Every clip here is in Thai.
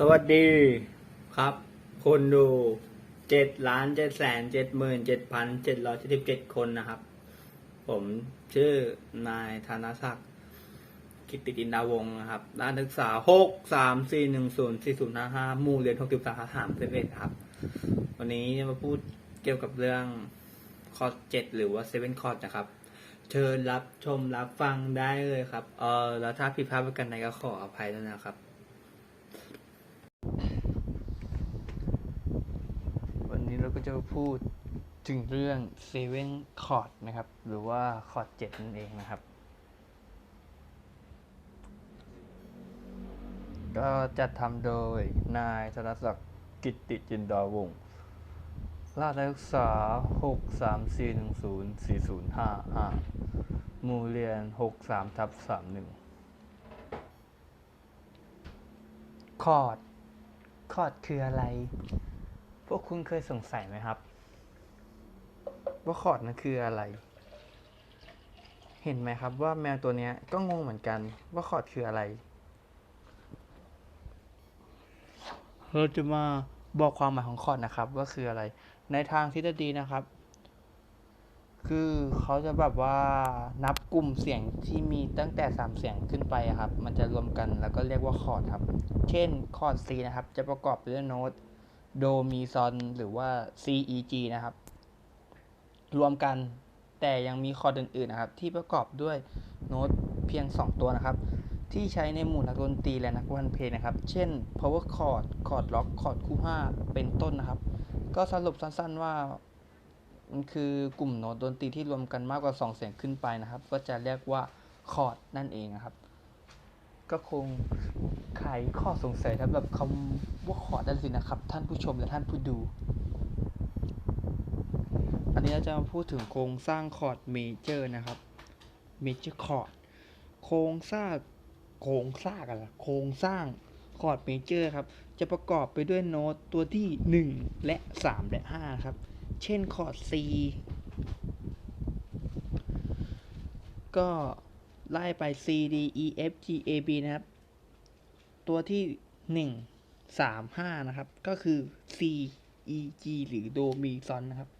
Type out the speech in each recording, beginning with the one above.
สวัสดีครับ คนดูเจ็ดล้านเจ็ดแสนเจ็ดหมื่นเจ็ดพันเจ็ดร้อยเจ็ดสิบเจ็ดคนนะครับ ผมชื่อนายธนศักดิ์กิตติกินดาวงนะครับด้านศึกษาหกสามสี่หนึ่งศูนย์สี่ศูนย์ห้าห้ามู่เรียนหกสิบสาขาถามเเอ็ดครับ วันนี้จะมาพูดเกี่ยวกับเรื่องคอร์สเจ็ดหรือว่าเซเว่นคอร์สนะครับ เชิญรับชมรับฟังได้เลยครับ เออแล้วถ้าผิดพลาดประกันใดก็ขออภัยด้วยนะครับ วันนี้เราก็ จะพูดถึงเรื่องเซเว่นคอร์ดนะครับ หรือว่าคอร์ดเจ็ดนั่นเองนะครับ ก็จัดทำโดยนายธนศักดิ์กิตติจินดาวงศ์ราชนักศึกษา 6 3 4 1 0 4 0 5 5หมู่เรียน 63ทับ31 คอร์ด คอร์ดคืออะไร พวกคุณเคยสงสัยไหมครับ ว่าคอร์ดนั้นคืออะไร เห็นไหมครับว่าแมวตัวนี้ก็งงเหมือนกันว่าคอร์ดคืออะไร เราจะมาบอกความหมายของคอร์ดนะครับว่าคืออะไร ในทางทฤษฎีนะครับ คือเขาจะแบบว่านับกลุ่มเสียงที่มีตั้งแต่ 3 เสียงขึ้นไปครับ มันจะรวมกันแล้วก็เรียกว่าคอร์ดครับ เช่นคอร์ด C นะครับ จะประกอบไปด้วยโน้ต โดมีซอนหรือว่า C E G นะครับ รวมกันแต่ยังมีคอร์ดอื่นๆนะครับ ที่ประกอบด้วยโน้ตเพียง 2 ตัวนะครับ ที่ใช้ในหมู่นักดนตรีและนักวันเพลงนะครับ เช่น power chord คอร์ดล็อกคอร์ดคู่ 5 เป็นต้นนะครับ ก็สรุปสั้นๆว่ามันคือกลุ่มโน้ตดนตรีที่รวมกันมากกว่า 2 เสียงขึ้นไปนะครับ ก็จะเรียกว่าคอร์ดนั่นเองนะครับ ก็คงไขข้อสงสัยสำหรับคำว่าคอร์ดนั่นสินะครับ ท่านผู้ชมและท่านผู้ดู อันนี้เราจะมาพูดถึงโครงสร้างคอร์ดเมเจอร์นะครับเมเจอร์คอร์ดโครงสร้างโครงสร้างอะไรโครงสร้างคอร์ดเมเจอร์ครับ จะประกอบไปด้วยโน้ตตัวที่ 1 และ 3 และ 5 ครับ เช่นคอร์ด C ก็ ไล่ไป C D E F G A B นะครับ ตัวที่ 1 3 5 นะครับ ก็คือ C E G หรือโดมีซอนนะครับ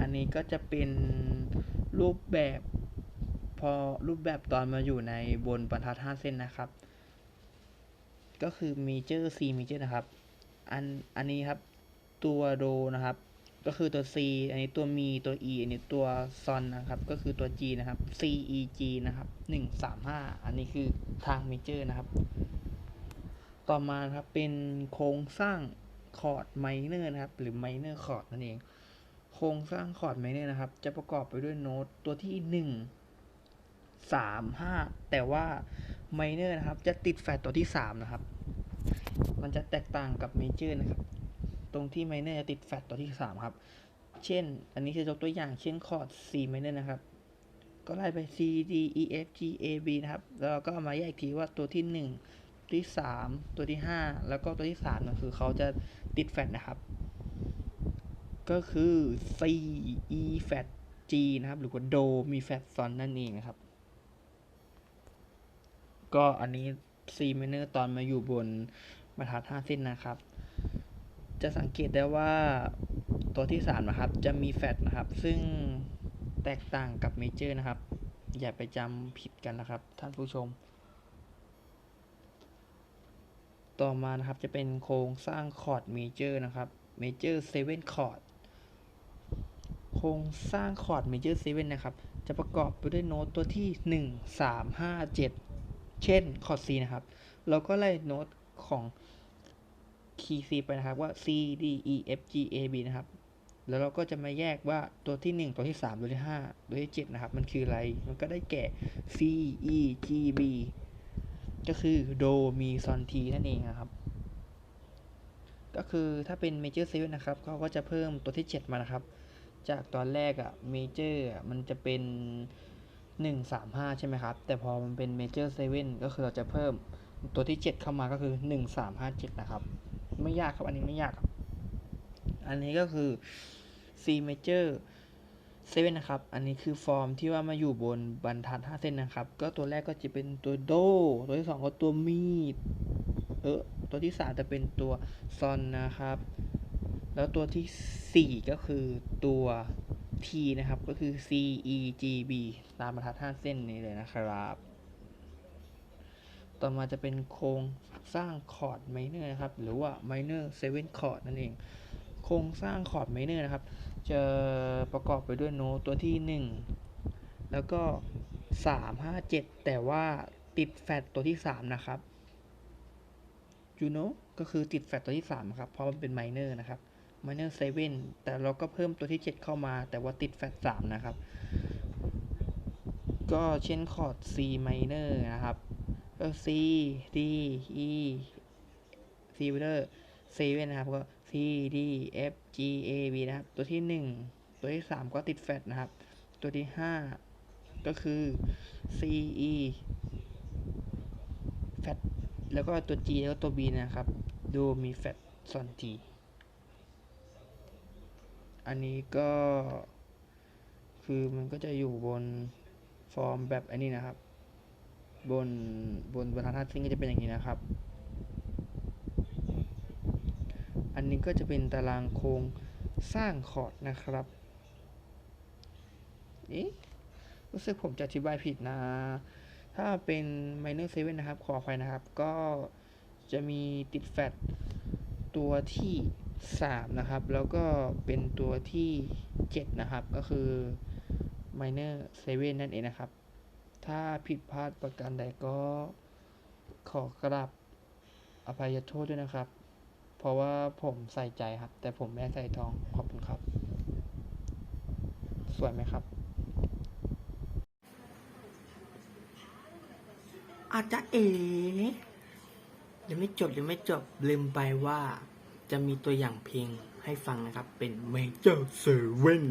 อันนี้ก็จะเป็นรูปแบบพอรูปแบบตอนมาอยู่ในบนบรรทัด5เส้นนะครับ ก็คือ major C major นะครับ อันอันนี้ครับตัวโดนะครับ ก็คือตัว C อันนี้ตัวมีตัว E อันนี้ตัวซอนนะครับ ก็คือตัว G นะครับ C E G นะครับหนึ่งสามห้าอันนี้คือทาง major นะครับ ต่อมาครับเป็นโครงสร้างคอร์ด minor นะครับ หรือ minor chord นั่นเอง โครงสร้างคอร์ด minor นะครับ จะประกอบไปด้วยโน้ตตัวที่หนึ่งสามห้าแต่ว่า minor นะครับ จะติดแฟดตัวที่สามนะครับ มันจะแตกต่างกับ major นะครับ ตรงที่ minor จะติดแฟดตัวที่สามครับ เช่น อันนี้จะยกตัวอย่างเช่นคอร์ด C minor นะครับ ก็ไล่ไป C D E F G A B นะครับ แล้วก็มาแยกทีว่าตัวที่หนึ่งตัวที่สามตัวที่ห้าแล้วก็ตัวที่สามนะคือเขาจะติดแฟดนะครับ ก็คือ C E flat G นะครับ หรือว่าโดมีแฟดซอนนั่นเองนะครับ ก็อันนี้ C minor ตอนมาอยู่บนบรรทัด5เส้นนะครับ จะสังเกตได้ว่าตัวที่3นะครับจะมีแฟดนะครับ ซึ่งแตกต่างกับเมเจอร์นะครับ อย่าไปจำผิดกันนะครับ ท่านผู้ชม ต่อมานะครับจะเป็นโครงสร้างคอร์ดเมเจอร์นะครับเมเจอร์เซเว่นคอร์ดโครงสร้างคอร์ดเมเจอร์เซเว่นนะครับ จะประกอบไปด้วยโน้ตตัวที่ 1 3 5 7 เช่นคอร์ด C นะครับเราก็ไล่โน้ตของ คีย์ C ไปนะครับว่า C D E F G A B นะครับ แล้วเราก็จะมาแยกว่าตัวที่ 1 ตัวที่ 3 ตัวที่ 5 ตัวที่ 7 นะครับ มันคืออะไร มันก็ได้แก่ C E G B ก็คือโดมีซอนทีนั่นเองนะครับ ก็คือถ้าเป็น Major 7นะครับเขาก็จะเพิ่มตัวที่ 7 มานะครับ จากตอนแรกอะ Major อะมันจะเป็น1 3 5 ใช่ไหมครับ แต่พอมันเป็น Major 7ก็คือเราจะเพิ่มตัวที่ 7 เข้ามาก็คือ 1 3 5 7 นะครับ ไม่ยากครับ อันนี้ไม่ยากครับ อันนี้ก็คือ C major 7นะครับ อันนี้คือฟอร์มที่ว่ามาอยู่บนบรรทัด 5 เส้นนะครับ ก็ตัวแรกก็จะเป็นตัวโด ตัวที่ 2 ก็ตัวมีเออ ตัวที่สามจะเป็นตัวซอนนะครับ แล้วตัวที่สี่ก็คือตัว T นะครับ ก็คือ C E G B ตามบรรทัดห้าเส้นนี้เลยนะครับ ต่อมาจะเป็นโครงสร้างคอร์ดไมเนอร์นะครับ หรือว่า minor seven chord นั่นเอง โครงสร้างคอร์ดไมเนอร์นะครับ จะประกอบไปด้วยโน้ตตัวที่หนึ่งแล้วก็สามห้าเจ็ดแต่ว่าติดแฟดตัวที่สามนะครับ you know ก็คือติดแฟดตัวที่สามครับ เพราะมันเป็นไมเนอร์นะครับ minor seven แต่เราก็เพิ่มตัวที่เจ็ดเข้ามา แต่ว่าติดแฟดสามนะครับ ก็เช่นคอร์ด C minor นะครับ ก็ C D E C minor 7นะครับ ก็ C D F G A B นะครับ ตัวที่ 1 ตัวที่ 3 ก็ติดแฟดนะครับ ตัวที่ 5 ก็คือ C E แฟดแล้วก็ตัว G แล้วก็ตัว B นะครับ ดูมีแฟดซ้อน G อันนี้ก็คือมันก็จะอยู่บนฟอร์มแบบอันนี้นะครับ บนบนบรรทัดซิงก็จะเป็นอย่างนี้นะครับ อันนี้ก็จะเป็นตารางโครงสร้างคอร์ดนะครับเอ๊ะรู้สึกผมจะอธิบายผิดนะ ถ้าเป็น minor 7 นะครับ ขออภัยนะครับ ก็จะมีติดแฟดตัวที่ 3 นะครับ แล้วก็เป็นตัวที่ 7 นะครับ ก็คือ minor 7 นั่นเองนะครับ ถ้าผิดพลาดประการใดก็ขอกราบอภัยโทษด้วยนะครับ เพราะว่าผมใส่ใจครับ แต่ผมไม่ใส่ทอง ขอบคุณครับ สวยไหมครับ อาจจะเอ๋ยังไม่จบยังไม่จบ ลืมไปว่าจะมีตัวอย่างเพลงให้ฟังนะครับ เป็น Major Seven